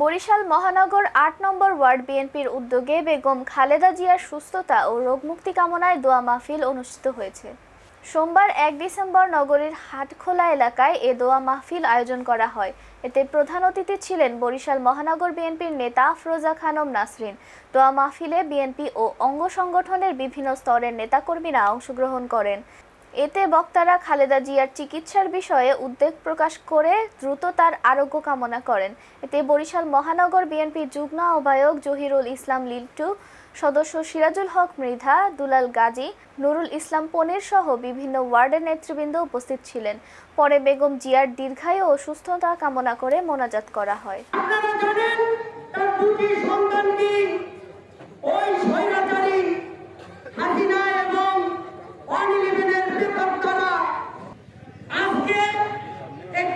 বরিশাল মহানগর আট নম্বর ওয়ার্ড বিএনপির উদ্যোগে বেগম খালেদা জিয়ার সুস্থতা ও রোগমুক্তি কামনায় দোয়া মাহফিল অনুষ্ঠিত হয়েছে। সোমবার এক ডিসেম্বর নগরীর হাটখোলা এলাকায় এ দোয়া মাহফিল আয়োজন করা হয়। এতে প্রধান অতিথি ছিলেন বরিশাল মহানগর বিএনপির নেতা আফরোজা খানম নাসরিন। দোয়া মাহফিলে বিএনপি ও অঙ্গ সংগঠনের বিভিন্ন স্তরের নেতাকর্মীরা অংশগ্রহণ করেন। এতে বক্তারা খালেদা জিয়ার চিকিৎসার বিষয়ে উদ্বেগ প্রকাশ করে দ্রুত তার আরোগ্য কামনা করেন। এতে বরিশাল মহানগর বিএনপির যুগ্ম আহ্বায়ক জহিরুল ইসলাম লিল্টু সদস্য সিরাজুল হক মৃধা, দুলাল গাজী, নুরুল ইসলাম পনির সহ বিভিন্ন ওয়ার্ডের নেতৃবৃন্দ উপস্থিত ছিলেন। পরে বেগম জিয়ার দীর্ঘায়ু ও সুস্থতা কামনা করে মোনাজাত করা হয়।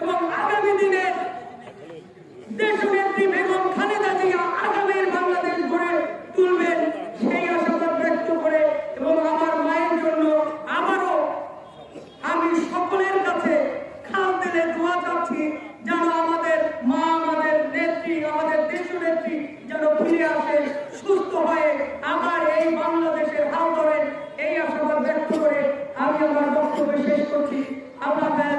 এবং আগামী দিনের দেশনেত্রী বেগম খালেদা জিয়া আগামীর বাংলাদেশ গড়ে তুলবেন সেই আশাবাদ ব্যক্ত করে এবং আমার মায়ের জন্য আবারও আমি সকলের কাছে খাল দিলে দোয়া চাচ্ছি যেন আমাদের মা, আমাদের নেত্রী, আমাদের দেশনেত্রী যেন ফিরে আসে, সুস্থ হয়ে আবার এই বাংলাদেশের হাল ধরেন, এই আশাবাদ ব্যক্ত করে আমি আমার বক্তব্য শেষ করছি। আপনাদের